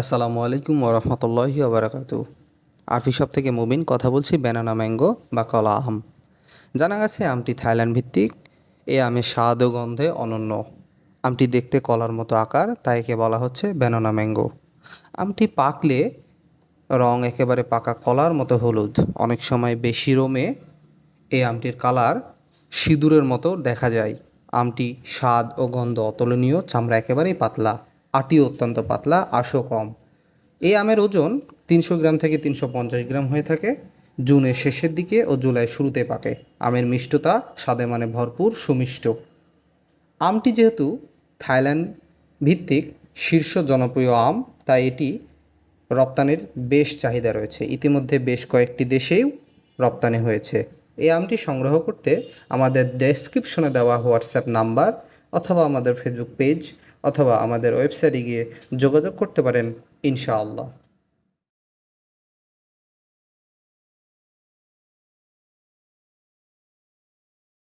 আসসালামু আলাইকুম ওরহমতুল্লাহি ওবরাকাত আরফি শপ থেকে মুবিন কথা বলছি ব্যানানা ম্যাঙ্গো বা কলা আম। জানা গেছে আমটি থাইল্যান্ড ভিত্তিক। এ আমের স্বাদ ও গন্ধে অনন্য। আমটি দেখতে কলার মতো আকার, তাই একে বলা হচ্ছে ব্যানানা ম্যাঙ্গো। আমটি পাকলে রং একেবারে পাকা কলার মতো হলুদ। অনেক সময় বেশি রোমে এই আমটির কালার সিঁদুরের মতো দেখা যায়। আমটি স্বাদ ও গন্ধ অতুলনীয়, চামড়া একেবারেই পাতলা। আটিও অত্যন্ত পাতলা, আশও কম। এই আমের ওজন তিনশো গ্রাম থেকে তিনশো পঞ্চাশ গ্রাম হয়ে থাকে। জুনের শেষের দিকে ও জুলাই শুরুতে পাকে। আমের মিষ্টতা স্বাদে মানে ভরপুর, সুমিষ্ট। আমটি যেহেতু থাইল্যান্ড ভিত্তিক শীর্ষ জনপ্রিয় আম, তাই এটি রপ্তানির বেশ চাহিদা রয়েছে। ইতিমধ্যে বেশ কয়েকটি দেশেও রপ্তানি হয়েছে। এই আমটি সংগ্রহ করতে আমাদের ডেসক্রিপশনে দেওয়া হোয়াটসঅ্যাপ নাম্বার অথবা আমাদের ফেসবুক পেজ অথবা আমাদের ওয়েবসাইটে গিয়ে যোগাযোগ করতে পারেন ইনশাআল্লাহ।